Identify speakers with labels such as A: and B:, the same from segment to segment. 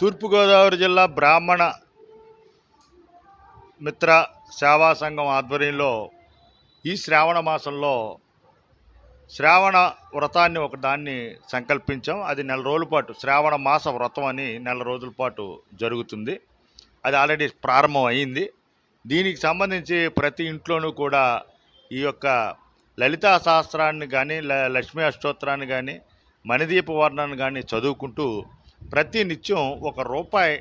A: తూర్పుగోదావరి జిల్లా బ్రాహ్మణ మిత్ర సేవా సంఘం ఆధ్వర్యంలో ఈ శ్రావణ మాసంలో శ్రావణ వ్రతాన్ని ఒక దాన్ని సంకల్పించాం. అది నెల రోజుల పాటు శ్రావణ మాస వ్రతం అని నెల రోజుల పాటు జరుగుతుంది. అది ఆల్రెడీ ప్రారంభం అయింది. దీనికి సంబంధించి ప్రతి ఇంట్లోనూ కూడా ఈ యొక్క లలితా సహస్రాన్ని కానీ ల- లక్ష్మీ అష్టోత్తరాన్ని కానీ మణిదీప వర్ణాన్ని కానీ చదువుకుంటూ ప్రతి నిత్యం ఒక రూపాయి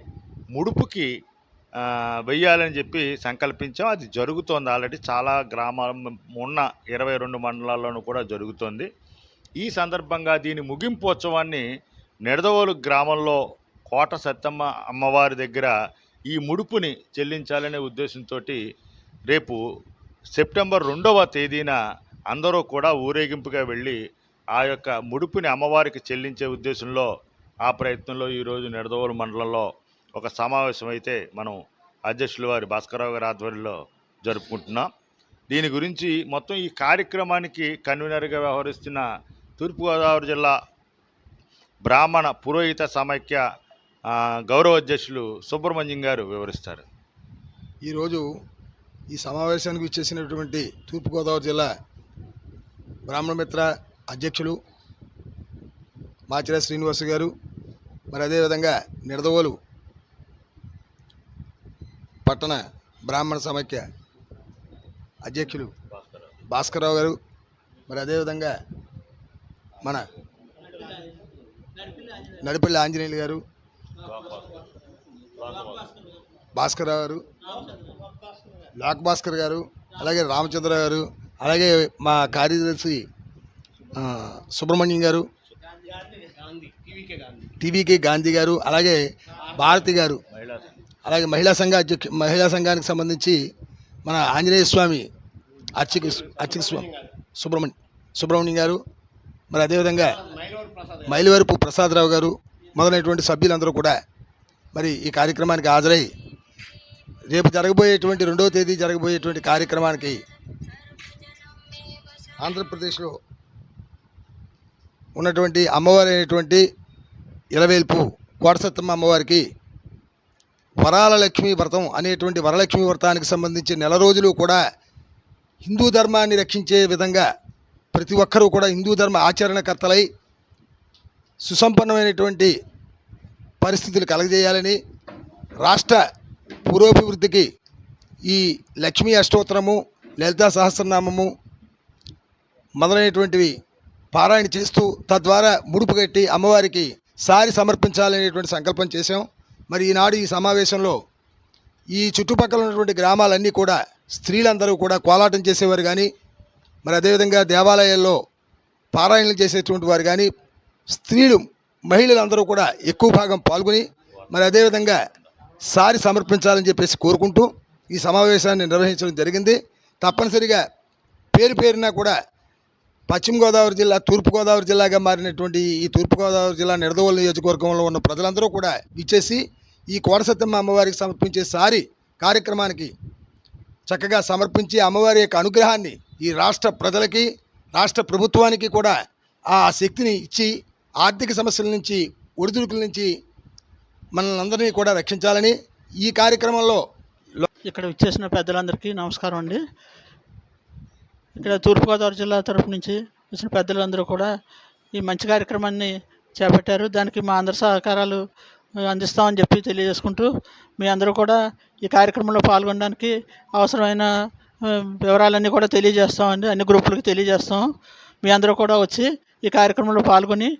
A: ముడుపుకి వెయ్యాలని చెప్పి సంకల్పించాం. అది జరుగుతోంది ఆల్రెడీ చాలా గ్రామాల ఉన్న ఇరవై రెండు మండలాల్లోనూ కూడా జరుగుతోంది. ఈ సందర్భంగా దీని ముగింపోత్సవాన్ని నిడదవోలు గ్రామంలో కోట సత్తమ్మ అమ్మవారి దగ్గర ఈ ముడుపుని చెల్లించాలనే ఉద్దేశంతో రేపు సెప్టెంబర్ రెండవ తేదీన అందరూ కూడా ఊరేగింపుగా వెళ్ళి ఆ యొక్క ముడుపుని అమ్మవారికి చెల్లించే ఉద్దేశంలో ఆ ప్రయత్నంలో ఈరోజు నిడదవోలు మండలంలో ఒక సమావేశం అయితే మనం అధ్యక్షులు వారి భాస్కరరావు గారి ఆధ్వర్యంలో జరుపుకుంటున్నాం. దీని గురించి మొత్తం ఈ కార్యక్రమానికి కన్వీనర్గా వ్యవహరిస్తున్న తూర్పుగోదావరి జిల్లా బ్రాహ్మణ పురోహిత సమైక్య గౌరవ అధ్యక్షులు సుబ్రహ్మణ్యం గారు వివరిస్తారు.
B: ఈరోజు ఈ సమావేశానికి ఇచ్చేసినటువంటి తూర్పుగోదావరి జిల్లా బ్రాహ్మణ మిత్ర అధ్యక్షులు మాచిరా శ్రీనివాస్ గారు మరి అదేవిధంగా నిడదవోలు పట్టణ బ్రాహ్మణ సమైక్య అధ్యక్షులు భాస్కర్రావు గారు మరి అదేవిధంగా మన నడిపల్లి ఆంజనేయులు గారు భాస్కర్రావు గారు లాక్ భాస్కర్ గారు అలాగే రామచంద్ర గారు అలాగే మా కార్యదర్శి సుబ్రహ్మణ్యం గారు టీవీకే గాంధీ. గారు అలాగే భారతి గారు అలాగే మహిళా సంఘ అధ్యక్ష మహిళా సంఘానికి సంబంధించి మన ఆంజనేయ స్వామి అర్చక అర్చక స్వామి సుబ్రహ్మణ్యం సుబ్రహ్మణ్యం గారు మరి అదేవిధంగా మైలవరపు ప్రసాదరావు గారు మొదలైనటువంటి సభ్యులందరూ కూడా మరి ఈ కార్యక్రమానికి హాజరై రేపు జరగబోయేటువంటి రెండవ తేదీ జరగబోయేటువంటి కార్యక్రమానికి ఆంధ్రప్రదేశ్లో ఉన్నటువంటి అమ్మవారి అయినటువంటి ఇలవేల్పు కోటసత్తమ్మ అమ్మవారికి వరాల లక్ష్మీ వ్రతం అనేటువంటి వరలక్ష్మి వ్రతానికి సంబంధించి నెల రోజులు కూడా హిందూ ధర్మాన్ని రక్షించే విధంగా ప్రతి ఒక్కరూ కూడా హిందూ ధర్మ ఆచరణకర్తలై సుసంపన్నమైనటువంటి పరిస్థితులు కలగజేయాలని రాష్ట్ర పురోభివృద్ధికి ఈ లక్ష్మీ అష్టోత్తరము లలితా సహస్రనామము మొదలైనటువంటివి పారాయణ చేస్తూ తద్వారా ముడుపు కట్టి అమ్మవారికి సారి సమర్పించాలనేటువంటి సంకల్పం చేశాం. మరి ఈనాడు ఈ సమావేశంలో ఈ చుట్టుపక్కల ఉన్నటువంటి గ్రామాలన్నీ కూడా స్త్రీలందరూ కూడా కోలాటం చేసేవారు కానీ మరి అదేవిధంగా దేవాలయాల్లో పారాయణలు చేసేటువంటి వారు కానీ స్త్రీలు మహిళలందరూ కూడా ఎక్కువ భాగం పాల్గొని మరి అదేవిధంగా సారి సమర్పించాలని చెప్పేసి కోరుకుంటూ ఈ సమావేశాన్ని నిర్వహించడం జరిగింది. తప్పనిసరిగా పేరు పేరున కూడా పశ్చిమ గోదావరి జిల్లా తూర్పు గోదావరి జిల్లాగా మారినటువంటి ఈ తూర్పు గోదావరి జిల్లా నిడదవోలు నియోజకవర్గంలో ఉన్న ప్రజలందరూ కూడా ఇచ్చేసి ఈ కోటసత్తమ్మ అమ్మవారికి సమర్పించే సారి కార్యక్రమానికి చక్కగా సమర్పించి అమ్మవారి యొక్క అనుగ్రహాన్ని ఈ రాష్ట్ర ప్రజలకి రాష్ట్ర ప్రభుత్వానికి కూడా ఆ శక్తిని ఇచ్చి ఆర్థిక సమస్యల నుంచి ఒడిదుడుకుల నుంచి మనల్ని కూడా రక్షించాలని ఈ కార్యక్రమంలో
C: ఇక్కడ విచ్చేసిన పెద్దలందరికీ నమస్కారం అండి. ఇక్కడ తూర్పుగోదావరి జిల్లా తరపు నుంచి వచ్చిన పెద్దలందరూ కూడా ఈ మంచి కార్యక్రమాన్ని చేపట్టారు. దానికి మా అందరి సహకారాలు అందిస్తామని చెప్పి తెలియజేసుకుంటూ మీ అందరూ కూడా ఈ కార్యక్రమంలో పాల్గొనడానికి అవసరమైన వివరాలన్నీ కూడా తెలియజేస్తామండి అన్ని గ్రూపులకు తెలియజేస్తాం. మీ అందరూ కూడా వచ్చి ఈ కార్యక్రమంలో పాల్గొని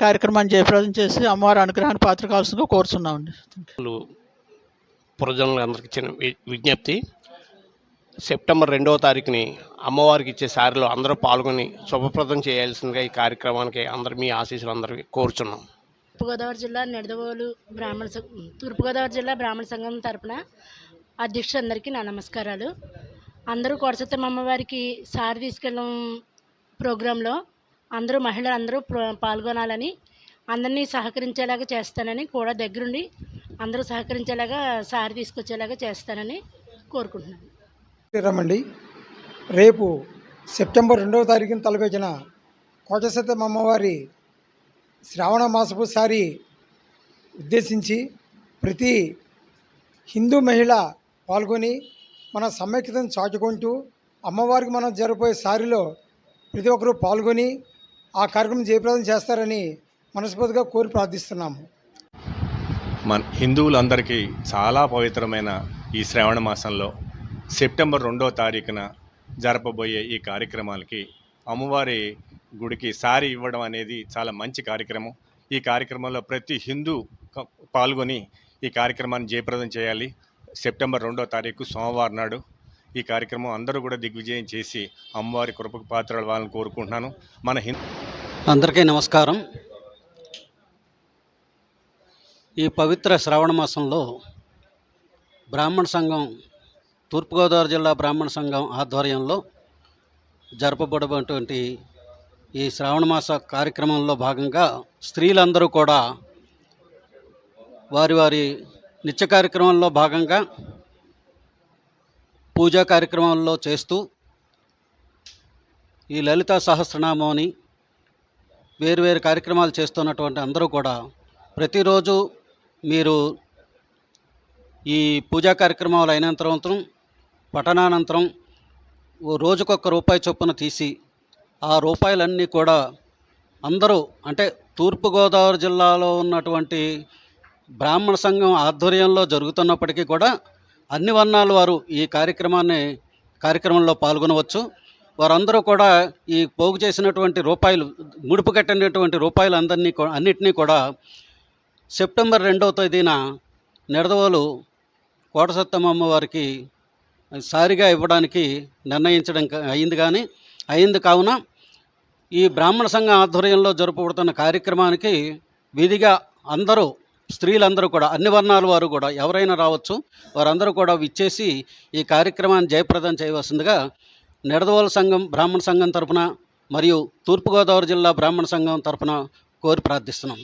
C: కార్యక్రమాన్ని జయప్రదం చేసి అమ్మవారి అనుగ్రహాన్ని పాత్ర కావాల్సిందిగా కోరుతున్నామండి
D: పురజనులందరికీ చిన్న వి- విజ్ఞప్తి. సెప్టెంబర్ రెండవ తారీఖుని అమ్మవారికి ఇచ్చే సారిలో అందరూ పాల్గొని శుభప్రదం చేయాల్సిందిగా ఈ కార్యక్రమానికి అందరి మీ ఆశీస్సులు అందరికీ కోరుచున్నాం.
E: తూర్పుగోదావరి జిల్లా నిడదవోలు బ్రాహ్మణ సంఘం తూర్పుగోదావరి జిల్లా బ్రాహ్మణ సంఘం తరపున అధ్యక్షులందరికీ నా నమస్కారాలు. అందరూ కొడసత్తమ్మ అమ్మవారికి సారి తీసుకెళ్ళడం ప్రోగ్రాంలో అందరూ మహిళలు అందరూ ప్ర- పాల్గొనాలని అందరినీ సహకరించేలాగా చేస్తానని కూడా దగ్గరుండి అందరూ సహకరించేలాగా సారి తీసుకొచ్చేలాగా చేస్తానని కోరుకుంటున్నాను.
F: రమ్మండి. రేపు సెప్టెంబర్ రెండవ తారీఖున తలపెట్టిన కోటసత్యం అమ్మవారి శ్రావణ మాసపు సారి ఉద్దేశించి ప్రతి హిందూ మహిళ పాల్గొని మన సమైక్యతను చాటుకుంటూ అమ్మవారికి మనం జరిపోయే సారిలో ప్రతి ఒక్కరూ పాల్గొని ఆ కార్యక్రమం జయప్రదం చేస్తారని మనస్ఫూర్తిగా కోరి ప్రార్థిస్తున్నాము.
G: మన హిందువులందరికీ చాలా పవిత్రమైన ఈ శ్రావణ మాసంలో సెప్టెంబర్ రెండో తారీఖున జరపబోయే ఈ కార్యక్రమాలకి అమ్మవారి గుడికి సారి ఇవ్వడం అనేది చాలా మంచి కార్యక్రమం. ఈ కార్యక్రమంలో ప్రతి హిందూ పాల్గొని ఈ కార్యక్రమాన్ని జయప్రదం చేయాలి. సెప్టెంబర్ రెండో తారీఖు సోమవారం నాడు ఈ కార్యక్రమం అందరూ కూడా దిగ్విజయం చేసి అమ్మవారి కృపకు పాత్రలు వాళ్ళని కోరుకుంటున్నాను. మన హిందూ
H: అందరికీ నమస్కారం. ఈ పవిత్ర శ్రావణ మాసంలో బ్రాహ్మణ సంఘం తూర్పుగోదావరి జిల్లా బ్రాహ్మణ సంఘం ఆధ్వర్యంలో జరపబడేటువంటి ఈ శ్రావణ మాస కార్యక్రమంలో భాగంగా స్త్రీలందరూ కూడా వారి వారి నిత్య కార్యక్రమంలో భాగంగా పూజా కార్యక్రమాల్లో చేస్తూ ఈ లలిత సహస్రనామని వేరువేరు కార్యక్రమాలు చేస్తున్నటువంటి అందరూ కూడా ప్రతిరోజు మీరు ఈ పూజా కార్యక్రమాలు అయినంతరం పఠనానంతరం ఓ రోజుకొక రూపాయి చొప్పున తీసి ఆ రూపాయలన్నీ కూడా అందరూ అంటే తూర్పుగోదావరి జిల్లాలో ఉన్నటువంటి బ్రాహ్మణ సంఘం ఆధ్వర్యంలో జరుగుతున్నప్పటికీ కూడా అన్ని వర్ణాల వారు ఈ కార్యక్రమాన్ని కార్యక్రమంలో పాల్గొనవచ్చు. వారందరూ కూడా ఈ పోగు చేసినటువంటి రూపాయలు ముడుపు కట్టినటువంటి రూపాయలు అందరినీ అన్నిటినీ కూడా సెప్టెంబర్ రెండవ తేదీన నిడదవోలు కోటసత్తమ్మ వారికి సారిగా ఇవ్వడానికి నిర్ణయించడం అయింది కానీ అయింది కావున ఈ బ్రాహ్మణ సంఘం ఆధ్వర్యంలో జరుపబడుతున్న కార్యక్రమానికి విధిగా అందరూ స్త్రీలందరూ కూడా అన్ని వర్ణాల వారు కూడా ఎవరైనా రావచ్చు వారందరూ కూడా విచ్చేసి ఈ కార్యక్రమాన్ని జయప్రదం చేయవలసిందిగా నిడదవోల సంఘం బ్రాహ్మణ సంఘం తరపున మరియు తూర్పుగోదావరి జిల్లా బ్రాహ్మణ సంఘం తరఫున కోరి ప్రార్థిస్తున్నాం.